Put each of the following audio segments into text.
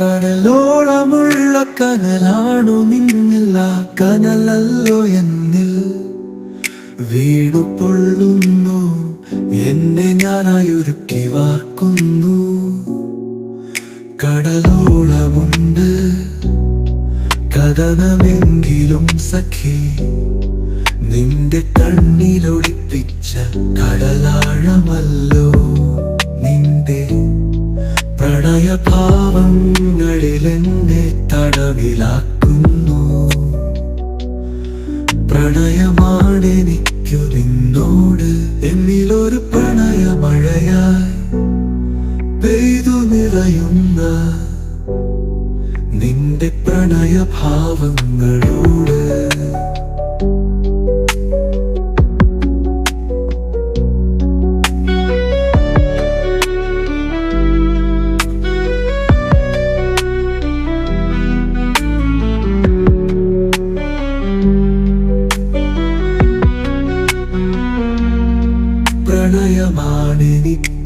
കടലോളമുള്ള കനലാണു നിന്നില്ല കനലല്ലോ എന്നിൽ വീണു പൊള്ളുന്നു. എന്നെ ഞാനായി ഒരുക്കി വാർക്കുന്നു. കടലോളമുണ്ട് കഥനമെങ്കിലും സഖി നിന്റെ കണ്ണിലൊളിപ്പിച്ച കടലാഴമല്ലോ. പ്രണയഭാവങ്ങളിൽ എന്നെ തടവിലാക്കുന്നു പ്രണയമാണെനിക്കു നിന്നോട്. എന്നിലൊരു പ്രണയമഴയായി പെയ്തു നിറയുന്ന നിന്റെ പ്രണയഭാവങ്ങളോട്.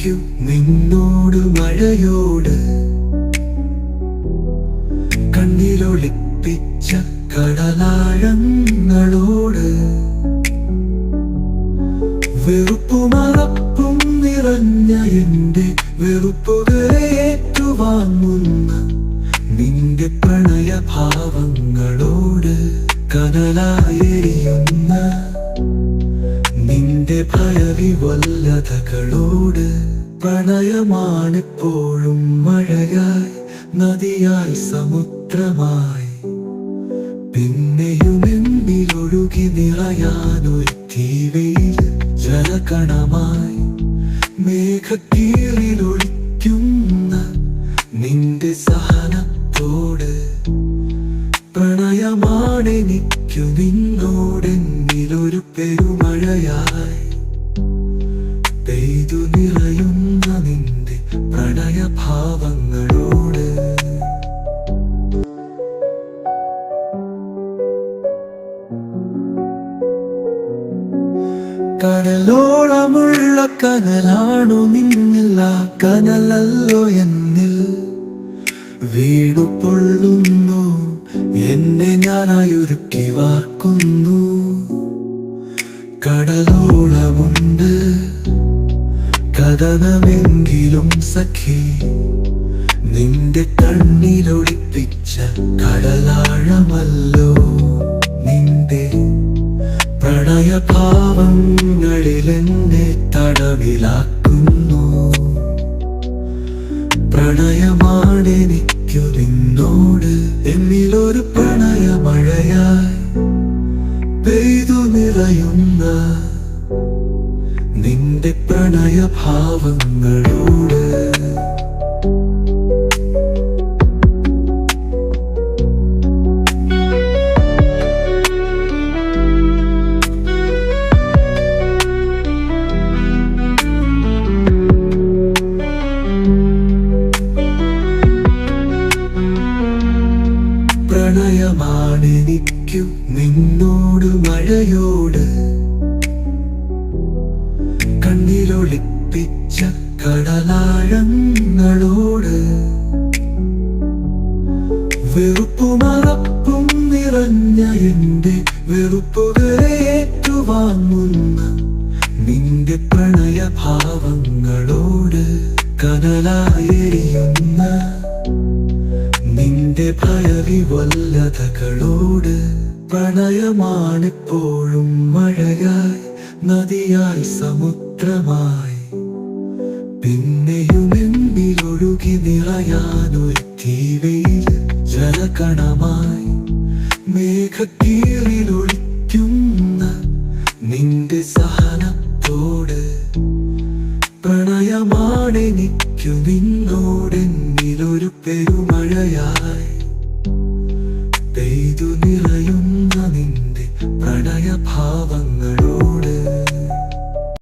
പ്രണയമാണെനിക്കു നിന്നോട് മഴയോട്. കണ്ണിലൊളിപ്പിച്ച കടലാഴങ്ങളോട്. വെറുപ്പുമറപ്പും നിറഞ്ഞ എന്റെ വെറുപ്പുകളെ ഏറ്റുവാങ്ങുന്ന നിന്റെ പ്രണയഭാവങ്ങളോട് കനലായെരിയുന്ന നിന്റെ ഭയവിവല്ലതകളോട് പ്രണയമാണിപ്പോഴും മഴയായി നദിയായി സമുദ്രമായി. പിന്നെയും എന്നിലൊഴുകി നിറയാനൊരു തീവയിൽ ജലകണമായി. മേഘക്കീറിലൊഴിക്കുന്ന നിന്റെ സഹനത്തോട് പ്രണയമാണെനിക്കു നിന്നോടെന്നിലൊരു പെരുമഴയായി. നിന്റെ കടലോളമുള്ള കനലാണു നിന്നില്ല കനലല്ലോ എന്നിൽ. വീണു പൊള്ളുന്നു എന്നെ ഞാനായൊരുക്കി വാർക്കുന്നു. കഥനമെങ്കിലും സഖി നിന്റെ കണ്ണിലൊളിപ്പിച്ച കടലാഴമല്ലോ. നിന്റെ പ്രണയഭാവങ്ങളിൽ എന്നെ തടവിലാക്കുന്നു. പ്രണയമാണെനിക്കു നിന്നോട് നിന്റെ ഭാവങ്ങളോട്. പ്രണയമാണെനിക്കു കണ്ണിലൊളിപ്പിച്ച കടലാഴങ്ങളോട് വെറുപ്പുമറപ്പും നിറഞ്ഞ എന്റെ വെറുപ്പുകളെ ഏറ്റുവാങ്ങുന്ന നിന്റെ പ്രണയഭാവങ്ങളോട് കനലായെരിയുന്ന നിന്റെ ഭയവിവല്ലതകളോട് പ്രണയമാണിപ്പോഴും മഴയായി നദിയായി സമുദ്രമായി. ഒഴുകി നിറയാനൊരു തീവയിൽ ജലകണമായി മേഘക്കീറിലൊഴിക്കുന്ന നിന്റെ സഹനത്തോട് പ്രണയമാണെനിക്കു നിന്നോടെന്നിലൊരു പെരുമഴയായി പെയ്തു നിറയുന്ന നിന്റെ പ്രണയഭാവങ്ങളോട്